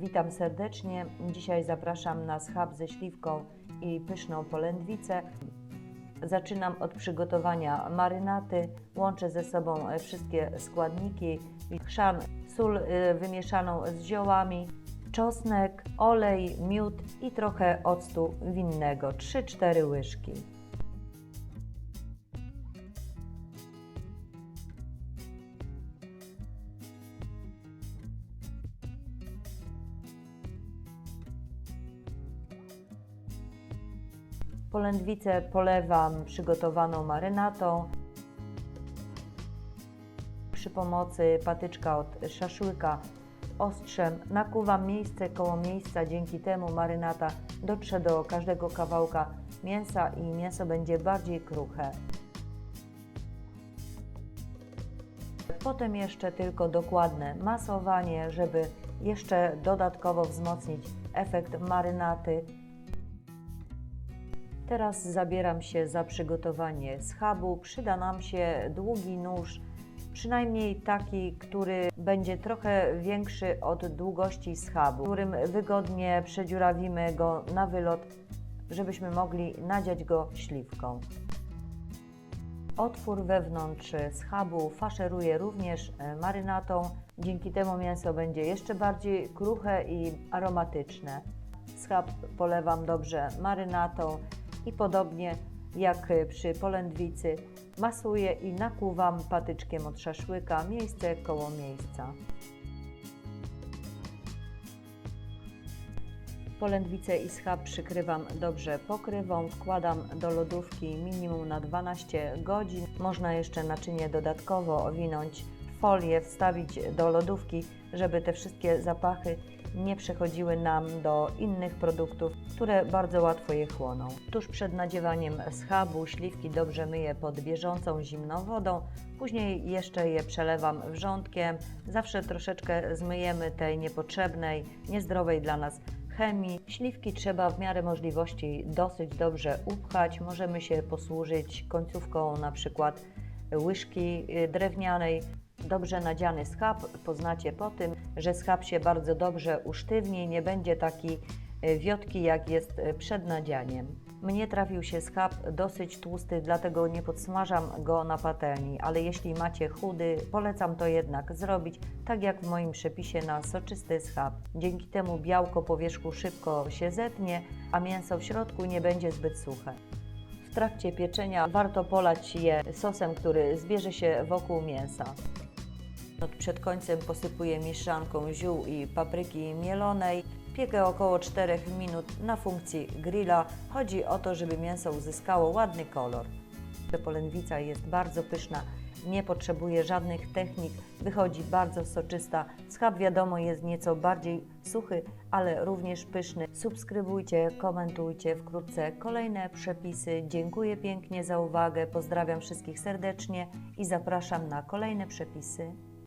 Witam serdecznie. Dzisiaj zapraszam na schab ze śliwką i pyszną polędwicę. Zaczynam od przygotowania marynaty. Łączę ze sobą e, wszystkie składniki: chrzan, sól e, wymieszaną z ziołami, czosnek, olej, miód i trochę octu winnego 3-4 łyżki. Polędwicę polewam przygotowaną marynatą. Przy pomocy patyczka od szaszłyka ostrzem nakuwam miejsce koło miejsca. Dzięki temu marynata dotrze do każdego kawałka mięsa i mięso będzie bardziej kruche. Potem jeszcze tylko dokładne masowanie, żeby jeszcze dodatkowo wzmocnić efekt marynaty. Teraz zabieram się za przygotowanie schabu. Przyda nam się długi nóż, przynajmniej taki, który będzie trochę większy od długości schabu, którym wygodnie przedziurawimy go na wylot, żebyśmy mogli nadziać go śliwką. Otwór wewnątrz schabu faszeruję również marynatą. Dzięki temu mięso będzie jeszcze bardziej kruche i aromatyczne. Schab polewam dobrze marynatą i podobnie jak przy polędwicy masuję i nakłuwam patyczkiem od szaszłyka miejsce koło miejsca. Polędwicę i schab przykrywam dobrze pokrywą, wkładam do lodówki minimum na 12 godzin. Można jeszcze naczynie dodatkowo owinąć folię, wstawić do lodówki, żeby te wszystkie zapachy nie przechodziły nam do innych produktów, które bardzo łatwo je chłoną. Tuż przed nadziewaniem schabu śliwki dobrze myję pod bieżącą zimną wodą, później jeszcze je przelewam wrzątkiem. Zawsze troszeczkę zmyjemy tej niepotrzebnej, niezdrowej dla nas chemii. Śliwki trzeba w miarę możliwości dosyć dobrze upchać. Możemy się posłużyć końcówką na przykład łyżki drewnianej. Dobrze nadziany schab poznacie po tym, że schab się bardzo dobrze usztywni, nie będzie taki y, wiotki jak jest y, przed nadzianiem. Mnie trafił się schab dosyć tłusty, dlatego nie podsmażam go na patelni, ale jeśli macie chudy, polecam to jednak zrobić, tak jak w moim przepisie na soczysty schab. Dzięki temu białko po wierzchu szybko się zetnie, a mięso w środku nie będzie zbyt suche. W trakcie pieczenia warto polać je sosem, który zbierze się wokół mięsa. Przed końcem posypuję mieszanką ziół i papryki mielonej. Piekę około 4 minut na funkcji grilla. Chodzi o to, żeby mięso uzyskało ładny kolor. Polędwica jest bardzo pyszna, nie potrzebuje żadnych technik, wychodzi bardzo soczysta. Schab wiadomo jest nieco bardziej suchy, ale również pyszny. Subskrybujcie, komentujcie wkrótce kolejne przepisy. Dziękuję pięknie za uwagę, pozdrawiam wszystkich serdecznie i zapraszam na kolejne przepisy.